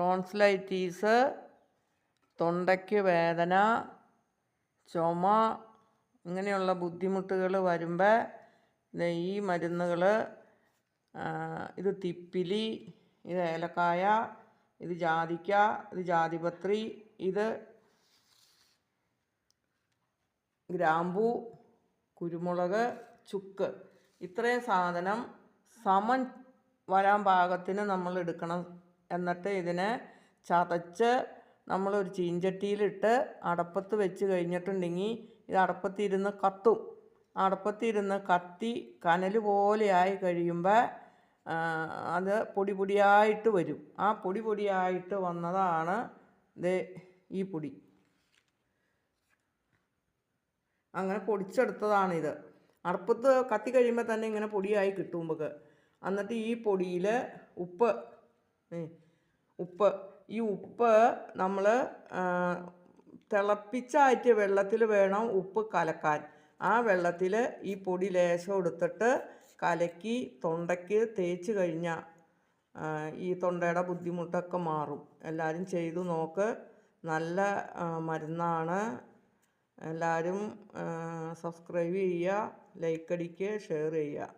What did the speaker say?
Tonsillitis തൊണ്ടയ്ക്ക് വേദന ചുമ ഇങ്ങനെയുള്ള ബുദ്ധിമുട്ടുകൾ വരുമ്പോൾ ഈ മരുന്നുകൾ ഇത് തിപ്പിലി ഇത് ഏലക്കായ ഇത് ജാതിക്ക ഇത് ജാതിപത്രി ഇത് ഗ്രാമ്പൂ കുരുമുളക് ചുക്ക്. ഇത്രയും സാധനം സമൻ വരാൻ പാകത്തിന് നമ്മൾ എടുക്കണം എന്നിട്ട് ഇതിനെ ചതച്ച് നമ്മളൊരു ചീഞ്ചട്ടിയിലിട്ട് അടപ്പത്ത് വെച്ച് കഴിഞ്ഞിട്ടുണ്ടെങ്കിൽ ഇത് അടപ്പത്തിരുന്ന് കത്തും. അടപ്പത്തിരുന്ന് കത്തി കനൽ പോലെ ആയി കഴിയുമ്പോൾ അത് പൊടി പൊടിയായിട്ട് വരും. ആ പൊടി പൊടിയായിട്ട് വന്നതാണ് ഇത് ഈ പൊടി. അങ്ങനെ പൊടിച്ചെടുത്തതാണിത്. അടുപ്പത്ത് കത്തി കഴിയുമ്പോൾ തന്നെ ഇങ്ങനെ പൊടിയായി കിട്ടും നമുക്ക്. എന്നിട്ട് ഈ പൊടിയിൽ ഉപ്പ് ഉപ്പ്. ഈ ഉപ്പ് നമ്മൾ തിളപ്പിച്ചാറ്റിയ വെള്ളത്തിൽ വേണം ഉപ്പ് കലക്കാൻ. ആ വെള്ളത്തിൽ ഈ പൊടി ലേശം എടുത്തിട്ട് കലക്കി തൊണ്ടയ്ക്ക് തേച്ച് കഴിഞ്ഞാൽ ഈ തൊണ്ടയുടെ ബുദ്ധിമുട്ടൊക്കെ മാറും. എല്ലാവരും ചെയ്തു നോക്ക്. നല്ല മരുന്നാണ്. എല്ലാവരും സബ്സ്ക്രൈബ് ചെയ്യുക ലൈക്ക് അടിക്കുക ഷെയർ ചെയ്യുക.